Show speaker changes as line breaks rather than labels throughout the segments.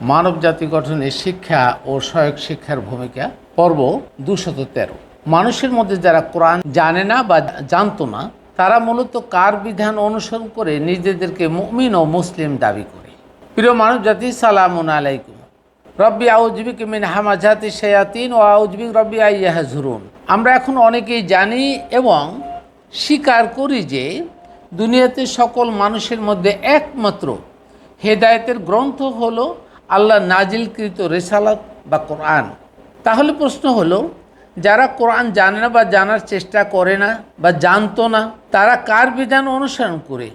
মানব জাতি গঠনে শিক্ষা ও সহায়ক শিক্ষার ভূমিকা পর্ব দুশত তেরো। মানুষের মধ্যে যারা কোরআন জানে না বা জানতো না, তারা মূলত কার বিধান অনুসরণ করে নিজেদেরকে মুমিন ও মুসলিম দাবি করে। প্রিয় মানব জাতি সালামুন আলাইকুম। রব্বি আউজবিক মিন হামাজাতি শেয়াতিন ও আউজবিক রব্বি আইয়াহাজুরুন আমরা এখন অনেকেই জানি এবং স্বীকার করি যে দুনিয়াতে সকল মানুষের মধ্যে একমাত্র হেদায়েতের গ্রন্থ হলো আল্লাহ নাজিলকৃত রেসালাত বা কোরআন। তাহলে প্রশ্ন হলো, যারা কোরআন জানে না বা জানার চেষ্টা করে না বা জানতো না, তারা কার বিধান অনুসরণ করে?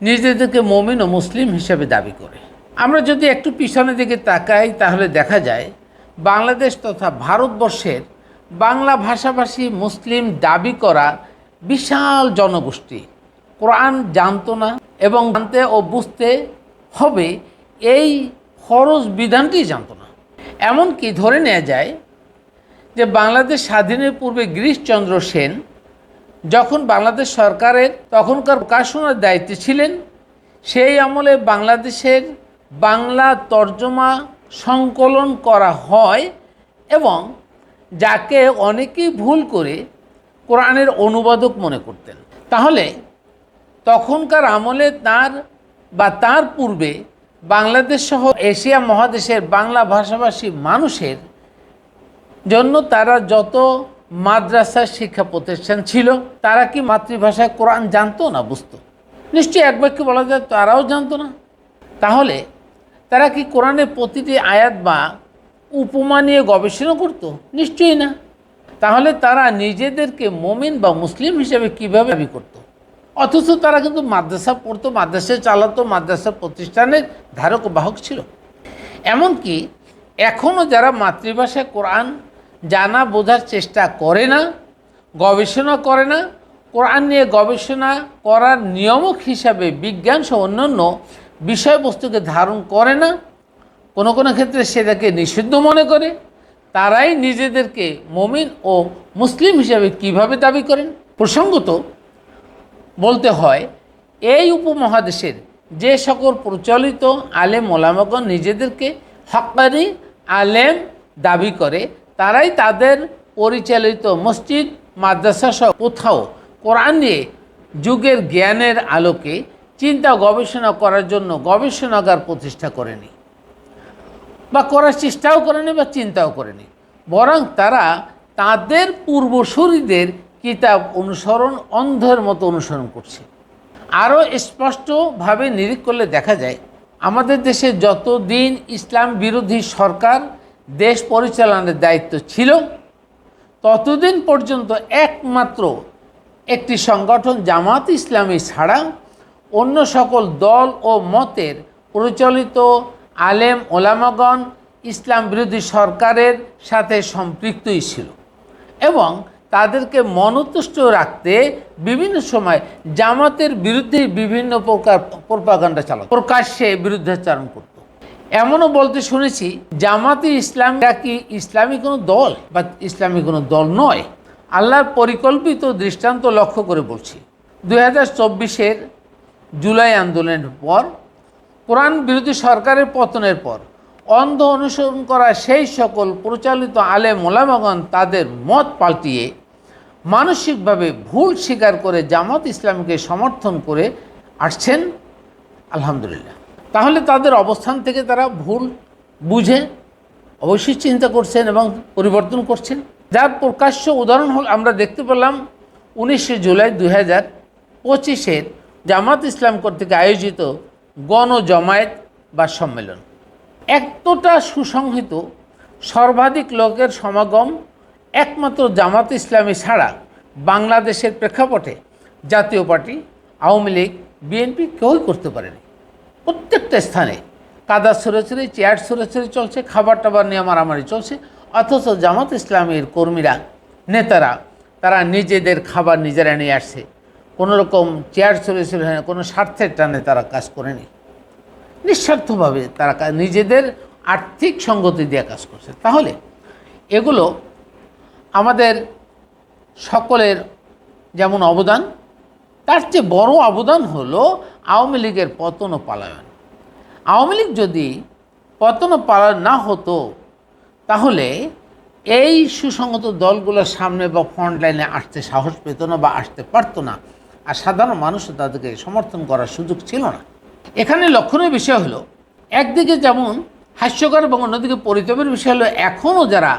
নিজেদেরকে মমিন ও মুসলিম হিসেবে দাবি করে। আমরা যদি একটু পিছনের দিকে তাকাই, তাহলে দেখা যায়, বাংলাদেশ তথা ভারতবর্ষের বাংলা ভাষাভাষী মুসলিম দাবি করা বিশাল জনগোষ্ঠী। কোরআন জানতো না এবং জানতে ও বুঝতে হবে এই ফরজ বিধানটি জানতো না। এমনকি ধরে নেওয়া যায় যে বাংলাদেশ স্বাধীনের পূর্বে গিরিশচন্দ্র সেন যখন বাংলাদেশ সরকারের তখনকার প্রকাশনার দায়িত্বে ছিলেন, সেই আমলে বাংলাদেশের বাংলা তর্জমা সংকলন করা হয় এবং যাকে অনেকেই ভুল করে কোরআনের অনুবাদক মনে করতেন। তাহলে তখনকার আমলে তার বা তার পূর্বে বাংলাদেশ সহ এশিয়া মহাদেশের বাংলা ভাষাভাষী মানুষের জন্য তারা যত মাদ্রাসার শিক্ষা প্রতিষ্ঠান ছিল, তারা কি মাতৃভাষায় কোরআন জানতো না বুঝতো? নিশ্চয়ই এক বাক্যে বলা যায়, তারাও জানতো না। তাহলে তারা কি কোরআনের প্রতিটি আয়াত বা উপমা নিয়ে গবেষণা করতো? নিশ্চয়ই না। তাহলে তারা নিজেদেরকে মমিন বা মুসলিম হিসেবে কীভাবে দাবি করতো? অথচ তারা কিন্তু মাদ্রাসা পড়তো মাদ্রাসায় চালাতো, মাদ্রাসা প্রতিষ্ঠানের ধারক বাহক ছিল। এমনকি এখনও যারা মাতৃভাষায় কোরআন জানা বোঝার চেষ্টা করে না, গবেষণা করে না, কোরআন নিয়ে গবেষণা করার নিয়মক হিসাবে বিজ্ঞান সহ অন্যান্য বিষয়বস্তুকে ধারণ করে না, কোনো কোনো ক্ষেত্রে সেটাকে নিষিদ্ধ মনে করে, তারাই নিজেদেরকে মমিন ও মুসলিম হিসাবে কীভাবে দাবি করেন? প্রসঙ্গত বলতে হয়, এই উপমহাদেশের যে সকল প্রচলিত আলেম ওলামাগণ নিজেদেরকে হকানি আলেম দাবি করে, তারাই তাদের পরিচালিত মসজিদ, মাদ্রাসা সহ কোথাও কোরআন নিয়ে যুগের জ্ঞানের আলোকে চিন্তা গবেষণা করার জন্য গবেষণাগার প্রতিষ্ঠা করেনি বা করার চেষ্টাও করেনি বা চিন্তাও করেনি। বরং তারা তাদের পূর্বসূরিদের কিতাব অনুসরণ, অন্ধের মতো অনুসরণ করছে। আরও স্পষ্টভাবে নিরীক্ষ করলে দেখা যায়, আমাদের দেশে যতদিন ইসলাম বিরোধী সরকার দেশ পরিচালনার দায়িত্ব ছিল, ততদিন পর্যন্ত একমাত্র একটি সংগঠন জামাত ইসলামী ছাড়া অন্য সকল দল ও মতের প্রচলিত আলেম ওলামাগণ ইসলাম বিরোধী সরকারের সাথে সম্পৃক্তই ছিল। এবং তাদেরকে মনতুষ্ট রাখতে বিভিন্ন সময় জামাতের বিরুদ্ধে বিভিন্ন প্রকার প্রপাগান্ডা চালাত। প্রকাশ্যে বিরুদ্ধাচারণ করত। এমনও বলতে শুনেছি, জামাতে ইসলামটা কি ইসলামী কোনো দল বা ইসলামী কোনো দল নয়? আল্লাহর পরিকল্পিত দৃষ্টান্ত লক্ষ্য করে বলছি। দুই হাজার চব্বিশের জুলাই আন্দোলনের পর, কোরআন বিরোধী সরকারের পতনের পর অন্ধ অনুসরণ করা সেই সকল প্রচালিত আলে মোলামাগণ তাদের মত পাল্টিয়ে মানসিকভাবে ভুল স্বীকার করে জামাত ইসলামকে সমর্থন করে আসছেন। আলহামদুলিল্লাহ। তাহলে তাদের অবস্থান থেকে তারা ভুল বুঝে অবশ্যই চিন্তা করছেন এবং পরিবর্তন করছেন। যার প্রকাশ্য উদাহরণ হল আমরা দেখতে পেলাম উনিশে জুলাই দু হাজার পঁচিশের জামাত ইসলাম কর্তৃক আয়োজিত গণজমায়েত বা সম্মেলন। এতটা সুসংহিত সর্বাধিক লোকের সমাগম একমাত্র জামাত ইসলামী ছাড়া বাংলাদেশের প্রেক্ষাপটে জাতীয় পার্টি, আওয়ামী লীগ, বিএনপি কেউই করতে পারেনি। প্রত্যেকটা স্থানে কাদা ছড়ে চেয়ার ছড়ে চলছে, খাবার টাবার নিয়ে মারামারি চলছে, অথচ জামাত ইসলামের কর্মীরা, নেতারা, তারা নিজেদের খাবার নিজেরা নিয়ে আসছে। কোনো রকম চেয়ার ছড়ে ছড়ে কোনো স্বার্থের টানে তারা কাজ করেনি। নিঃস্বার্থভাবে তারা নিজেদের আর্থিক সঙ্গতি দিয়ে কাজ করছে। তাহলে এগুলো আমাদের সকলের যেমন অবদান, তার চেয়ে বড় অবদান হলো আওয়ামী লীগের পতন ও পালায়ন। আওয়ামী লীগ যদি পতন পালন না হতো, তাহলে এই সুসংগত দলগুলোর সামনে বা ফ্রন্ট লাইনে আসতে সাহস পেত না বা আসতে পারতো না। আর সাধারণ মানুষও তাদেরকে সমর্থন করার সুযোগ ছিল না। এখানে লক্ষণীয় বিষয় হলো, একদিকে যেমন হাস্যকর এবং অন্যদিকে পরিতাপের বিষয় হলো, এখনও যারা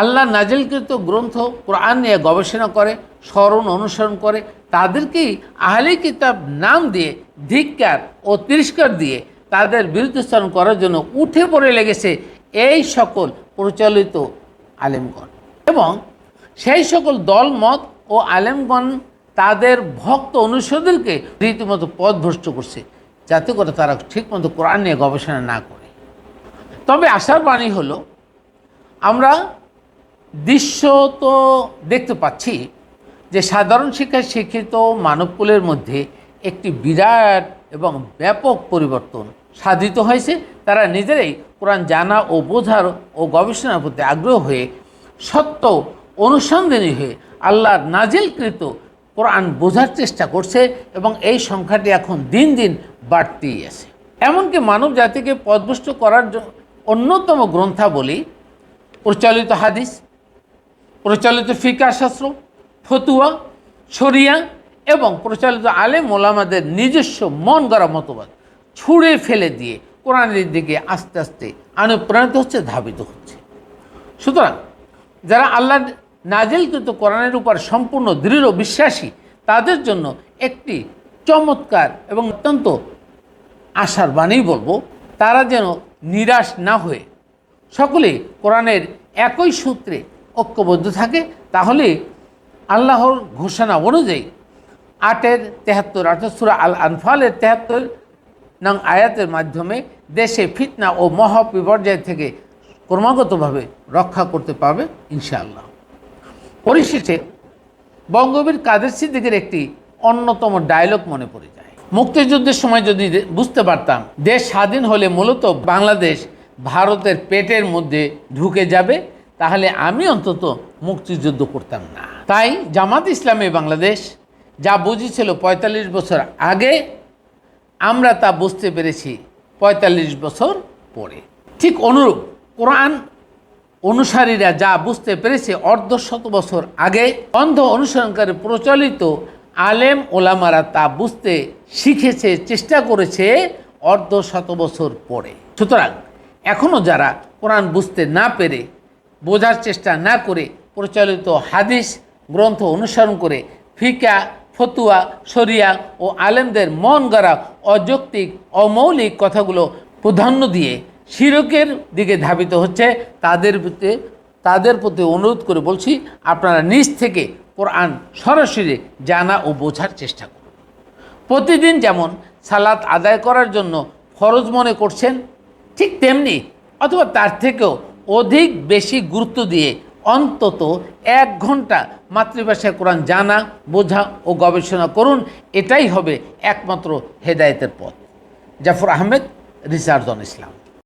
আল্লাহ নাজিলকৃত গ্রন্থ কোরআন নিয়ে গবেষণা করে, স্মরণ অনুসরণ করে, তাদেরকেই আহলি কিতাব নাম দিয়ে, ধিক্কার ও তিরস্কার দিয়ে তাদের বিরুদ্ধস্থান করার জন্য উঠে পড়ে লেগেছে এই সকল প্রচলিত আলেমগণ। এবং সেই সকল দল মত ও আলেমগণ তাদের ভক্ত অনুসারীদেরকে রীতিমতো পথভ্রষ্ট করছে। যাতে করে তারা ঠিকমতো কোরআন নিয়ে গবেষণা না করে। তবে আশার বাণী হলো, আমরা দৃশ্য তো দেখতে পাচ্ছি যে সাধারণ শিক্ষায় শিক্ষিত মানবকুলের মধ্যে একটি বিরাট এবং ব্যাপক পরিবর্তন সাধিত হয়েছে। তারা নিজেরাই কোরআন জানা ও বোঝার ও গবেষণার প্রতি আগ্রহ হয়ে সত্য অনুসন্ধানী হয়ে আল্লাহর নাজিলকৃত কোরআন বোঝার চেষ্টা করছে এবং এই সংখ্যাটি এখন দিন দিন বাড়তেই আছে। এমনকি মানব জাতিকে পদভুষ্ট করার অন্যতম গ্রন্থাবলী, প্রচলিত হাদিস, প্রচলিত ফিকা শাস্ত্র, ফতুয়া, শরিয়া এবং প্রচলিত আলেম মোলামাদের নিজস্ব মন গড়া মতবাদ ছুঁড়ে ফেলে দিয়ে কোরআনের দিকে আস্তে আস্তে অনুপ্রাণিত হচ্ছে, ধাবিত হচ্ছে। সুতরাং যারা আল্লাহ নাজিলকৃত কোরআনের উপর সম্পূর্ণ দৃঢ় বিশ্বাসী, তাদের জন্য একটি চমৎকার এবং অত্যন্ত আশার বাণী বলব, তারা যেন নিরাশ না হয়ে সকলে কোরআনের একই সূত্রে ঐক্যবদ্ধ থাকে, তাহলে আল্লাহর ঘোষণা অনুযায়ী আটের তেহাত্তর, অর্থাৎ আল আনফালের তেহাত্তর নং আয়াতের মাধ্যমে দেশে ফিতনা ও মহাবিপর্যয় থেকে ক্রমাগতভাবে রক্ষা করতে পারবে ইনশাআল্লাহ। পরিশেষে বঙ্গবীর কাদের সিদ্দিকের একটি অন্যতম ডায়লগ মনে পড়ে যায়। মুক্তিযুদ্ধের সময় যদি বুঝতে পারতাম, দেশ স্বাধীন হলে মূলত বাংলাদেশ ভারতের পেটের মধ্যে ঢুকে যাবে, তাহলে আমি অন্তত মুক্তিযুদ্ধ করতাম না। তাই জামাত ইসলামী বাংলাদেশ যা বুঝেছিল পঁয়তাল্লিশ বছর আগে, আমরা তা বুঝতে পেরেছি পঁয়তাল্লিশ বছর পরে। ঠিক অনুরূপ কোরআন অনুসারীরা যা বুঝতে পেরেছে অর্ধ শত বছর আগে, অন্ধ অনুসরণকারী প্রচলিত আলেম ওলামারা তা বুঝতে শিখেছে, চেষ্টা করেছে অর্ধ শত বছর পরে। সুতরাং এখনও যারা কোরআন বুঝতে না পেরে, বোঝার চেষ্টা না করে প্রচলিত হাদিস, গ্রন্থ অনুসরণ করে ফিকা, ফতুয়া, শরিয়া ও আলেমদের মন গড়া অযৌক্তিক, অমৌলিক কথাগুলো প্রাধান্য দিয়ে শিরকের দিকে ধাবিত হচ্ছে, তাদের তাদের প্রতি অনুরোধ করে বলছি, আপনারা নিজ থেকে কোরআন সরাসরি জানা ও বোঝার চেষ্টা করুন। প্রতিদিন যেমন সালাত আদায় করার জন্য ফরজ মনে করছেন, ঠিক তেমনি অথবা তার থেকেও অধিক বেশি গুরুত্ব দিয়ে অন্তত এক ঘণ্টা মাতৃভাষায় কোরআন জানা, বোঝা ও গবেষণা করুন, এটাই হবে একমাত্র হেদায়েতের পথ। জাফর আহমেদ, রিসার্জন ইসলাম।